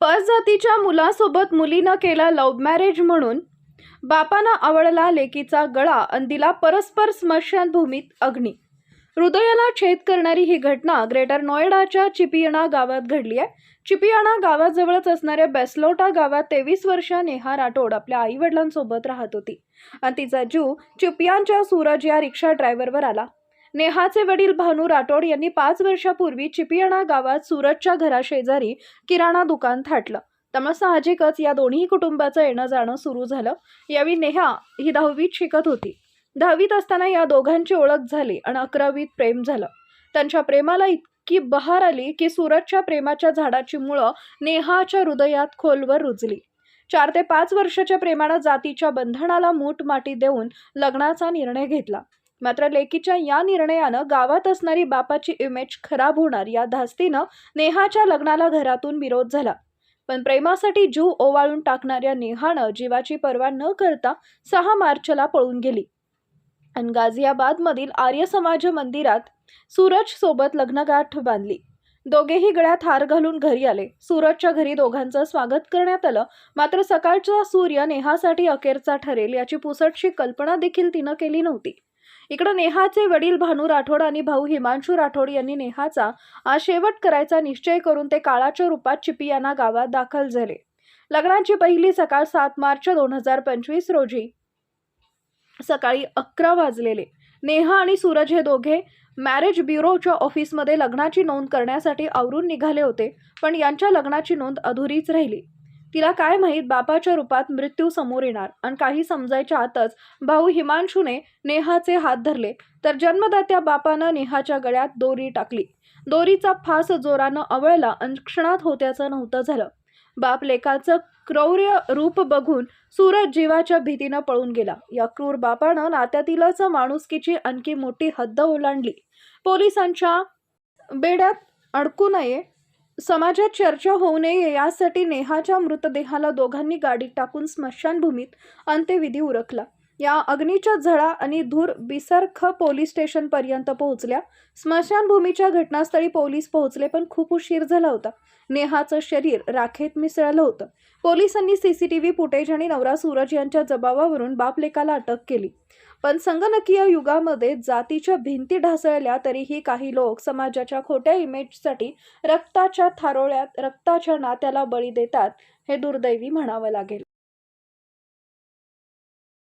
First जातीच्या मुलासोबत मुलीनं केला लव्ह मॅरेज म्हणून. बापानं आवडला लेकीचा गळा आणि दिला परस्पर स्मशानभूमीत अग्नी. हृदयाला छेद करणारी ही घटना ग्रेटर नोएडाच्या चिपियणा गावात घडली आहे. चिपियाणा गावाजवळच असणाऱ्या बेसलोटा गावात तेवीस वर्ष नेहा राठोड आपल्या आई वडिलांसोबत राहत होती. आणि तिचा जीव चिपियांच्या सूरज या रिक्षा ड्रायव्हरवर आला. नेहाचे वडील भानू राठोड यांनी पाच वर्षापूर्वी चिपियाणा गावात सूरजच्या घराशेजारी किराणा दुकान थाटलं. त्यामुळे साहजिकच या दोन्ही कुटुंबाचं येणं जाणं सुरू झालं. यावेळी नेहा ही दहावीत शिकत होती. दहावीत असताना या दोघांची ओळख झाली आणि अकरावीत प्रेम झालं. त्यांच्या प्रेमाला इतकी बहार आली की सूरजच्या प्रेमाच्या झाडाची मुळं नेहाच्या हृदयात खोलवर रुजली. चार ते पाच वर्षाच्या प्रेमानं जातीच्या बंधनाला मूठ माटी देऊन लग्नाचा निर्णय घेतला. मात्र लेकीच्या या निर्णयानं गावात असणारी बापाची इमेज खराब होणार या धास्तीनं नेहाच्या लग्नाला घरातून विरोध झाला. पण प्रेमासाठी जीव ओवाळून टाकणाऱ्या नेहानं जीवाची पर्वा न करता सहा मार्चला पळून गेली. आणि गाझियाबादमधील आर्य समाज मंदिरात सूरज सोबत लग्नगाठ बांधली. दोघेही गळ्यात हार घालून घरी आले. सूरजच्या घरी दोघांचं स्वागत करण्यात आलं. मात्र सकाळचा सूर्य नेहासाठी अखेरचा ठरेल याची पुसटशी कल्पना देखील तिनं केली नव्हती. इकडं नेहाचे वडील भानू राठोड आणि भाऊ हिमांशू राठोड यांनी नेहाचा आज शेवट करायचा निश्चय करून ते काळाच्या रूपात चिपियाना गावात दाखल झाले. लग्नाची पहिली सकाळ सात मार्च दोन हजार पंचवीस रोजी सकाळी अकरा वाजलेले. नेहा आणि सूरज हे दोघे मॅरेज ब्युरोच्या ऑफिसमध्ये लग्नाची नोंद करण्यासाठी आवरून निघाले होते पण यांच्या लग्नाची नोंद अधुरीच राहिली. तिला काय माहीत बापाच्या रूपात मृत्यू समोर येणार. आणि काही समजायच्या आतच भाऊ हिमांशूने नेहाचे हात धरले. तर जन्मदात्या बापानं नेहाच्या गळ्यात दोरी टाकली. दोरीचा फास जोरानं आवळला आणि क्षणात होत्याचं नव्हतं झालं. बाप लेखाचं क्रौर्य रूप बघून सूरज जीवाच्या भीतीनं पळून गेला. या क्रूर बापानं नात्यातीलच माणुसकीची आणखी मोठी हद्द ओलांडली. पोलिसांच्या बेड्यात अडकू नये समाजात चर्चा होऊ नये यासाठी नेहाच्या मृतदेहाला दोघांनी गाडीत टाकून स्मशानभूमीत अंत्यविधी उरकला. या अग्नीच्या झळा आणि धूर बिसरख पोलीस स्टेशनपर्यंत पोहोचल्या. स्मशानभूमीच्या घटनास्थळी पोलीस पोहोचले पण खूप उशीर झाला होता. नेहाचं शरीर राखेत मिसळलं होतं. पोलिसांनी सीसीटीव्ही फुटेज आणि नवरा सूरज यांच्या जबाबावरून बापलेकाला अटक केली. पण संगणकीय युगामध्ये जातीच्या भिंती ढासळल्या तरीही काही लोक समाजाच्या खोट्या इमेजसाठी रक्ताच्या थारोळ्यात रक्ताच्या नात्याला बळी देतात हे दुर्दैवी म्हणावं लागेल.